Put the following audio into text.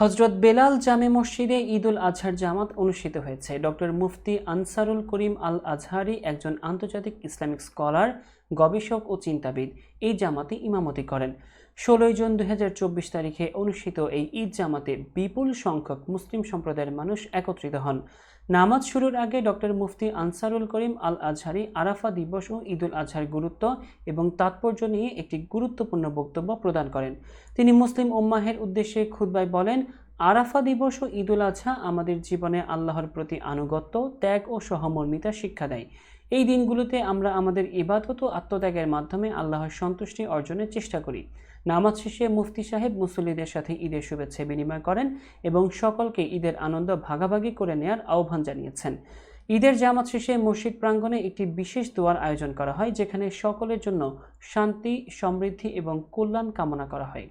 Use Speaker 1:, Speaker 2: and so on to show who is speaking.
Speaker 1: হজরত বেলাল জামে মসজিদে ঈদ উল আজহার জামাত অনুষ্ঠিত হয়েছে। ডক্টর মুফতি আনসারুল করিম আল আজহারি একজন আন্তর্জাতিক ইসলামিক স্কলার, গবেষক ও চিন্তাবিদ। এই জামাতে ইমামতি করেন। ষোলোই জুন দু হাজার চব্বিশ তারিখে অনুষ্ঠিত এই ঈদ জামাতে বিপুল সংখ্যক মুসলিম সম্প্রদায়ের মানুষ একত্রিত হন। নামাজ শুরুর আগে ডক্টর মুফতি আনসারুল করিম আল আজহারি আরাফা দিবস ও ঈদুল আজহার গুরুত্ব এবং তাৎপর্য নিয়ে একটি গুরুত্বপূর্ণ বক্তব্য প্রদান করেন। তিনি মুসলিম উম্মাহের উদ্দেশ্যে খুতবায় বলেন আরাফা দিবস ও ঈদুল আজহা আমাদের জীবনে আল্লাহর প্রতি আনুগত্য, ত্যাগ ও সহমর্মিতা শিক্ষা দেয়। এই দিনগুলোতে আমরা আমাদের ইবাদত ও আত্মত্যাগের মাধ্যমে আল্লাহর সন্তুষ্টি অর্জনের চেষ্টা করি। নামাজ শেষে মুফতি সাহেব মুসল্লিদের সাথে ঈদের শুভেচ্ছা বিনিময় করেন এবং সকলকে ঈদের আনন্দ ভাগাভাগি করে নেয়ার আহ্বান জানিয়েছেন। ঈদের জামাত শেষে মসজিদ প্রাঙ্গণে একটি বিশেষ দোয়ার আয়োজন করা হয়, যেখানে সকলের জন্য শান্তি, সমৃদ্ধি এবং কল্যাণ কামনা করা হয়।